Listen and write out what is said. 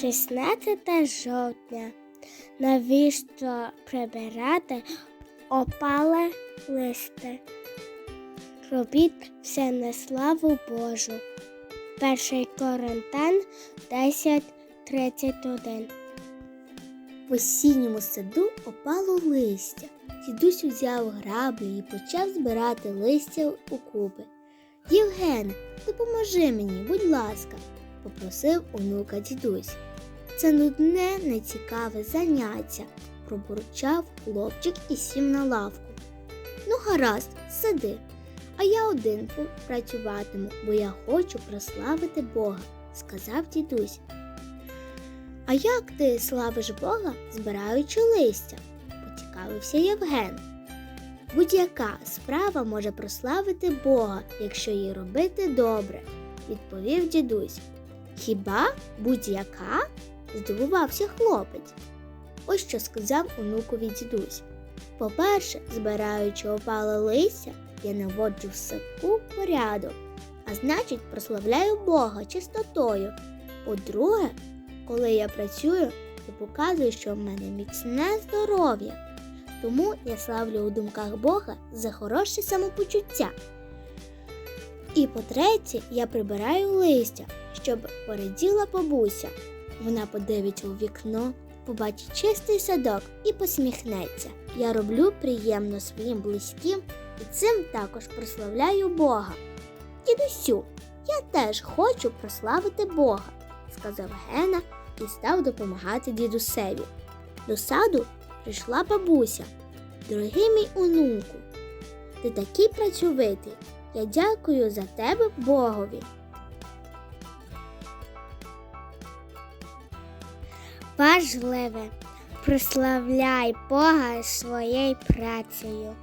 16 жовтня. Навіщо прибирати опале листе? Робіть все на славу Божу. Перший Коринтян 10.31 В осінньому саду опало листя. Дідусь взяв граблі і почав збирати листя у куби. Євгене, допоможи мені, будь ласка, попросив онука дідусь. Це нудне, нецікаве заняття, пробурчав хлопчик і сів на лавку. Ну, гаразд, сиди. А я один працюватиму, бо я хочу прославити Бога, сказав дідусь. А як ти славиш Бога, збираючи листя? поцікавився Євген. Будь-яка справа може прославити Бога, якщо її робити добре, відповів дідусь. Хіба будь-яка? Здивувався хлопець. Ось що сказав онукові дідусь. По-перше, збираючи опале листя, я наводжу в садку порядок, а значить, прославляю Бога чистотою. По-друге, коли я працюю, то показую, що в мене міцне здоров'я. Тому я славлю у думках Бога за хороше самопочуття. І по-третє, я прибираю листя, щоб пораділа бабуся. Вона подивиться у вікно, побачить чистий садок і посміхнеться. Я роблю приємно своїм близьким і цим також прославляю Бога. Дідусю, я теж хочу прославити Бога, сказав Гена і став допомагати дідусеві. До саду прийшла бабуся. Дорогий мій онуку, ти такий працьовитий. Я дякую за тебе Богові. Важливе прославляй Бога своєю працею.